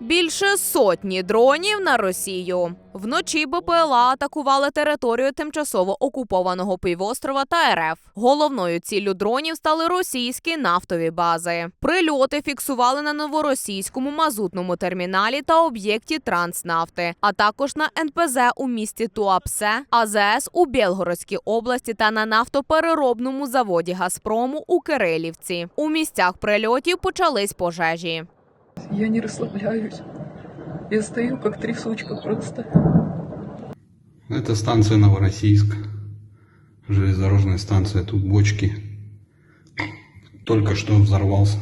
Більше сотні дронів на Росію. Вночі БПЛА атакували територію тимчасово окупованого півострова та РФ. Головною ціллю дронів стали російські нафтові бази. Прильоти фіксували на новоросійському мазутному терміналі та об'єкті Транснафти, а також на НПЗ у місті Туапсе, АЗС у Білгородській області та на нафтопереробному заводі Газпрому у Кирилівці. У місцях прильотів почались пожежі. Я не расслабляюсь. Я стою как трясучка просто. Это станция Новороссийск. Железнодорожная станция. Тут бочки. Только что взорвался.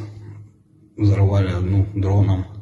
Взорвали одну дроном.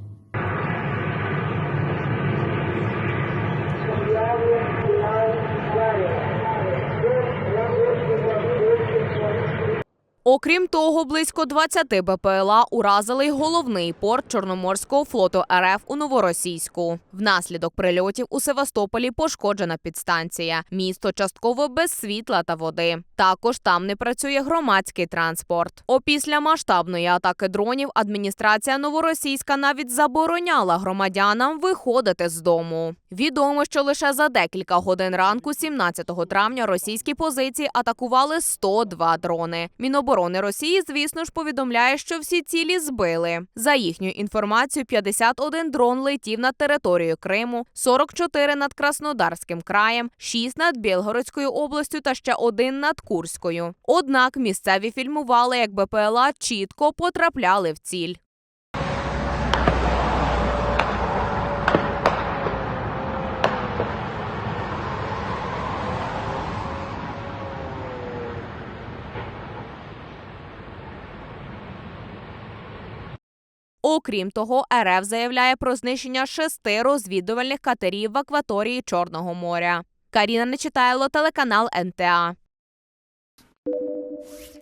Окрім того, близько 20 БПЛА уразили головний порт Чорноморського флоту РФ у Новоросійську. Внаслідок прильотів у Севастополі пошкоджена підстанція. Місто частково без світла та води. Також там не працює громадський транспорт. Опісля масштабної атаки дронів адміністрація Новоросійська навіть забороняла громадянам виходити з дому. Відомо, що лише за декілька годин ранку, 17 травня, російські позиції атакували 102 дрони. Міноборони Росії, звісно ж, повідомляє, що всі цілі збили. За їхньою інформацією, 51 дрон летів над територією Криму, 44 над Краснодарським краєм, 6 над Білгородською областю та ще один над Курською. Однак місцеві фільмували, як БПЛА чітко потрапляли в ціль. Окрім того, РФ заявляє про знищення шести розвідувальних катерів в акваторії Чорного моря. Каріна Нечитайло, телеканал НТА. you